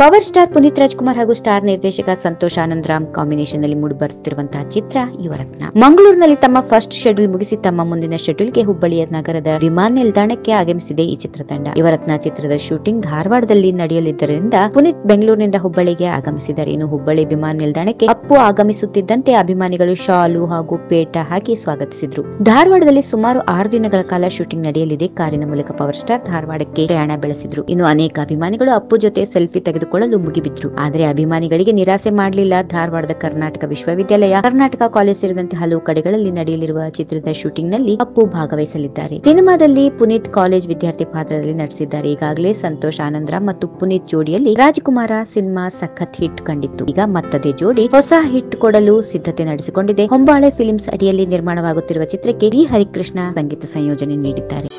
Power star Puneeth Rajkumar ಹಾಗೂ star ನಿರ್ದೇಶಕ ಸಂತೋಷ್ ಆನಂದ್ ರಾಮ್ ಕಾಂಬಿನೇಷನ್ನಲ್ಲಿ ಮೂಡಿಬರುತ್ತಿರುವಂತಹ ಚಿತ್ರ ಯುವರತ್ನ. ಮಂಗಳೂರಿನಲ್ಲಿ ತಮ್ಮ ಫಸ್ಟ್ ಶೆಡ್ಯೂಲ್ ಮುಗಿಸಿ ತಮ್ಮ ಮುಂದಿನ ಶೆಡ್ಯೂಲ್ಗೆ ಹುಬ್ಬಳ್ಳಿಯ ನಗರದ ವಿಮಾನ ನಿಲ್ದಾಣಕ್ಕೆ ಆಗಮಿಸಿದೆ ಈ ಚಿತ್ರತಂಡ ಯುವರತ್ನ ಚಿತ್ರದ ಶೂಟಿಂಗ್ ಧಾರವಾಡದಲ್ಲಿ ನಡೆಯಲಿದ್ದರಿಂದ ಪುನೀತ್ ಬೆಂಗಳೂರಿನಿಂದ ಹುಬ್ಬಳ್ಳಿಗೆ ಆಗಮಿಸಿದ್ದಾರೆ. ಇನ್ನು ಹುಬ್ಬಳ್ಳಿ ವಿಮಾನ ನಿಲ್ದಾಣಕ್ಕೆ ಅಪ್ಪು ಆಗಮಿಸುತ್ತಿದ್ದಂತೆ ಅಭಿಮಾನಿಗಳು ಶಾಲು ಹಾಗೂ ಪೇಟ ಹಾಕಿ ಸ್ವಾಗತಿಸಿದ್ರು. ಧಾರವಾಡದಲ್ಲಿ ಸುಮಾರು ಆರು ದಿನಗಳ ಕಾಲ ಶೂಟಿಂಗ್ ನಡೆಯಲಿದೆ. ಕಾರಿನ ಮೂಲಕ ಪವರ್ ಸ್ಟಾರ್ ಧಾರವಾಡಕ್ಕೆ ಪ್ರಯಾಣ ಬೆಳೆಸಿದ್ರು. ಇನ್ನು ಅನೇಕ ಅಭಿಮಾನಿಗಳು ಅಪ್ಪು ಜೊತೆ ಸೆಲ್ಫಿ ತೆಗೆದುಕೊಳ್ಳಲು ಮುಗಿಬಿದ್ರು. ಆದರೆ ಅಭಿಮಾನಿಗಳಿಗೆ ನಿರಾಸೆ ಮಾಡಲಿಲ್ಲ ಧಾರವಾಡದ ಕರ್ನಾಟಕ ವಿಶ್ವವಿದ್ಯಾಲಯ. ಕರ್ನಾಟಕ ಕಾಲೇಜ್ ಸೇರಿದಂತೆ ಹಲವು ಕಡೆಗಳಲ್ಲಿ ನಡೆಯಲಿರುವ ಚಿತ್ರದ ಶೂಟಿಂಗ್ನಲ್ಲಿ ಅಪ್ಪು ಭಾಗವಹಿಸಲಿದ್ದಾರೆ. ಸಿನಿಮಾದಲ್ಲಿ ಪುನೀತ್ ಕಾಲೇಜ್ ವಿದ್ಯಾರ್ಥಿ ಪಾತ್ರದಲ್ಲಿ ನಟಿಸಿದ್ದಾರೆ. ಈಗಾಗಲೇ ಸಂತೋಷ್ ಆನಂದ್ರ ಮತ್ತು ಪುನೀತ್ ಜೋಡಿಯಲ್ಲಿ ರಾಜಕುಮಾರ ಸಿನಿಮಾ ಸಖತ್ ಹಿಟ್ ಕಂಡಿತ್ತು. ಈಗ ಮತ್ತದೇ ಜೋಡಿ ಹೊಸ ಹಿಟ್ ಕೊಡಲು ಸಿದ್ಧತೆ ನಡೆಸಿಕೊಂಡಿದೆ. ಹೊಂಬಾಳೆ ಫಿಲ್ಮ್ಸ್ ಅಡಿಯಲ್ಲಿ ನಿರ್ಮಾಣವಾಗುತ್ತಿರುವ ಚಿತ್ರಕ್ಕೆ ವಿ. ಹರಿಕೃಷ್ಣ ಸಂಗೀತ ಸಂಯೋಜನೆ ನೀಡಿದ್ದಾರೆ.